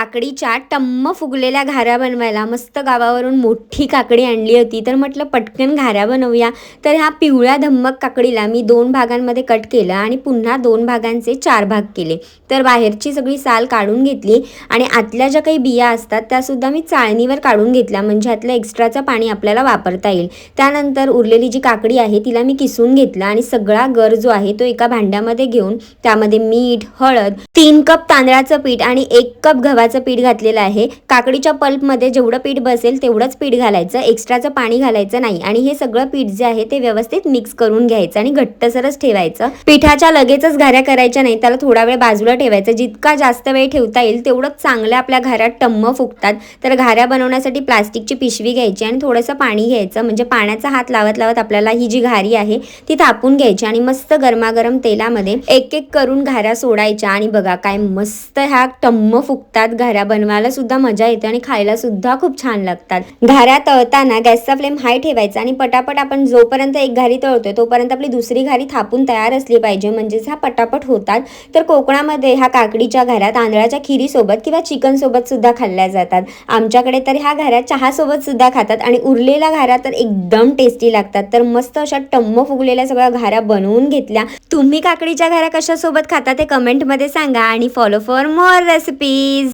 काकडीच्या टम्म फुगलेल्या घाऱ्या बनवायला. मस्त गावावरून मोठी काकडी आणली होती. तर म्हटलं पटकन घाऱ्या बनवूया. तर ह्या पिवळ्या धम्मक काकडीला मी दोन भागांमध्ये कट केलं आणि पुन्हा दोन भागांचे चार भाग केले. तर बाहेरची सगळी साल काढून घेतली आणि आतल्या ज्या काही बिया असतात त्यासुद्धा मी चाळणीवर काढून घेतल्या. म्हणजे आतलं एक्स्ट्राचं पाणी आपल्याला वापरता येईल. त्यानंतर उरलेली जी काकडी आहे तिला मी किसून घेतलं आणि सगळा गर जो आहे तो एका भांड्यामध्ये घेऊन त्यामध्ये मीठ हळद तीन कप तांदळाचं पीठ आणि एक कप गव्हाचं पीठ घातलेलं आहे. काकडीच्या पल्पमध्ये जेवढं पीठ बसेल तेवढंच पीठ घालायचं. एक्स्ट्राचं पाणी घालायचं नाही. आणि हे सगळं पीठ जे आहे ते व्यवस्थित मिक्स करून घ्यायचं आणि घट्टसरच ठेवायचं. पिठाच्या लगेचच घाऱ्या करायच्या नाही त्याला थोडा वेळ बाजूला ठेवायचं. जितका जास्त वेळ ठेवता येईल तेवढंच चांगल्या आपल्या घरात टम्म फुगतात. तर घाऱ्या बनवण्यासाठी प्लास्टिकची पिशवी घ्यायची आणि थोडंसं पाणी घ्यायचं. म्हणजे पाण्याचा हात लावत लावत आपल्याला ही जी घारी आहे ती थापून घ्यायची आणि मस्त गरमागरम तेलामध्ये एक एक करून घाऱ्या सोडायच्या. आणि बघा काय मस्त ह्या टम्म फुगतात घाऱ्या बनवायला सुद्धा मजा येते आणि खायला सुद्धा खूप छान लागतात. घाऱ्या तळताना गॅसचा फ्लेम हाय ठेवायचा आणि पटापट आपण जोपर्यंत एक घारी तळतोय तोपर्यंत आपली दुसरी घारी थापून तयार असली पाहिजे. म्हणजेच ह्या पटापट होतात. तर कोकणामध्ये ह्या काकडीच्या घाऱ्या तांदळाच्या खिरीसोबत किंवा चिकन सोबत सुद्धा खाल्ल्या जातात. आमच्याकडे तर ह्या घाऱ्या चहासोबत सुद्धा खातात आणि उरलेल्या घाऱ्या तर एकदम टेस्टी लागतात. तर मस्त अशा टम्म फुगलेल्या सगळ्या घाऱ्या बनवून घेतल्या. तुम्ही काकडीच्या घाऱ्या कशासोबत खाता ते कमेंटमध्ये सांगा आणि फॉलो फॉर मोर रेसिपीज